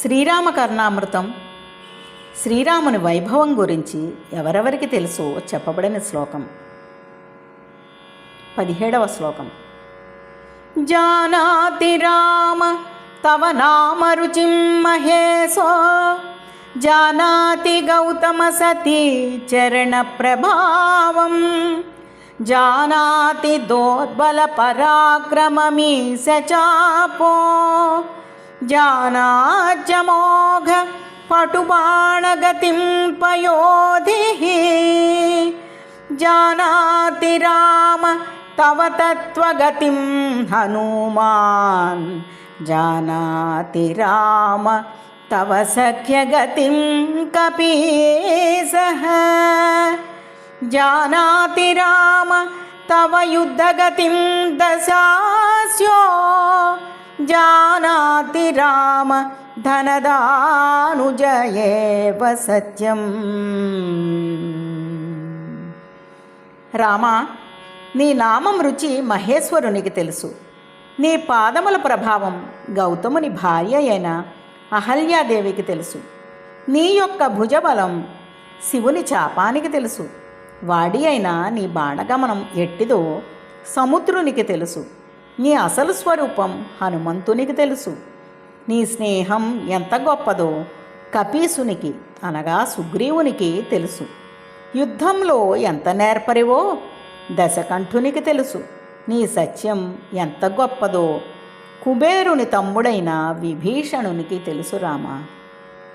శ్రీరామ కర్ణామృతం శ్రీరాముని వైభవం గురించి ఎవరెవరికి తెలుసో చెప్పబడిన శ్లోకం. పదిహేడవ శ్లోకం. జానాతి రామ తవ నామ రుచిం మహేశో. జానాతి గౌతమ సతీ చరణ ప్రభావం. జానాతి దోర్బల పరాక్రమమీ సచాపో జానాజమోఘ పటుబాణగతిం పయోధిః జానాతి రామ తవ తత్వగతిం హనుమాన్. జానాతి రామ తవ సఖ్యగతిం కపీసః జానాతి రామ తవ యుద్ధగతిం దశాస్యో జానాతి రామ ధనదానుజయేవ సత్యం రామా నీ నామం రుచి మహేశ్వరునికి తెలుసు. నీ పాదముల ప్రభావం గౌతముని భార్య అయిన అహల్యాదేవికి తెలుసు. నీ యొక్క భుజబలం శివుని చాపానికి తెలుసు. వాడి అయిన నీ బాణగమనం ఎట్టిదో సముద్రునికి తెలుసు. నీ అసలు స్వరూపం హనుమంతునికి తెలుసు. నీ స్నేహం ఎంత గొప్పదో కపీసునికి అనగా సుగ్రీవునికి తెలుసు. యుద్ధంలో ఎంత నేర్పరివో దశకంఠునికి తెలుసు. నీ సత్యం ఎంత గొప్పదో కుబేరుని తమ్ముడైన విభీషణునికి తెలుసు రామా.